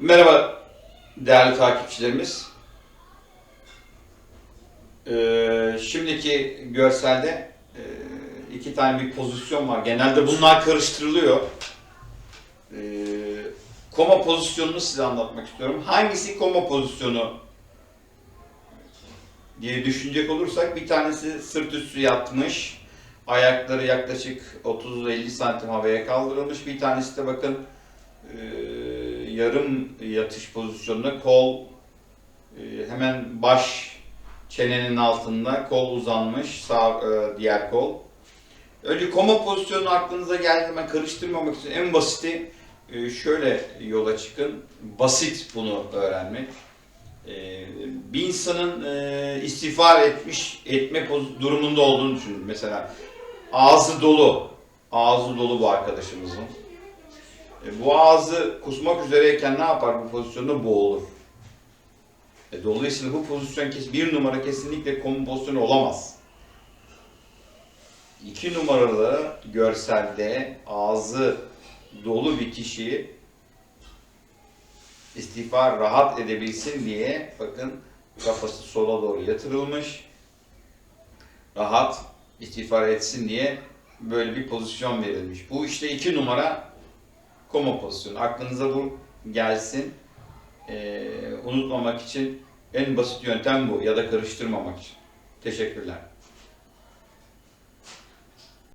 Merhaba değerli takipçilerimiz. Ee, şimdiki görselde e, iki tane bir pozisyon var. Genelde bunlar karıştırılıyor. Ee, koma pozisyonunu size anlatmak istiyorum. Hangisi koma pozisyonu diye düşünecek olursak bir tanesi sırt üstü yatmış. Ayakları yaklaşık 30-50 santim havaya kaldırılmış. Bir tanesi de bakın e, yarım yatış pozisyonunda kol e, hemen baş çenenin altında kol uzanmış sağ e, diğer kol. Önce koma pozisyonu aklınıza geldi hemen karıştırmamak için en basiti e, şöyle yola çıkın. Basit bunu öğrenmek. Bir insanın e, istiğfar etmiş etme durumunda olduğunu düşünün. Mesela ağzı dolu. Ağzı dolu bu arkadaşımızın. E, bu ağzı kusmak üzereyken ne yapar bu pozisyonda boğulur. E, dolayısıyla bu pozisyon bir numara kesinlikle koma pozisyonu olamaz. İki numaralı görselde ağzı dolu bir kişi istiğfar rahat edebilsin diye bakın kafası sola doğru yatırılmış. Rahat istiğfar etsin diye böyle bir pozisyon verilmiş. Bu işte iki numara koma pozisyonu. Aklınıza bu gelsin. Ee, unutmamak için en basit yöntem bu ya da karıştırmamak için. Teşekkürler.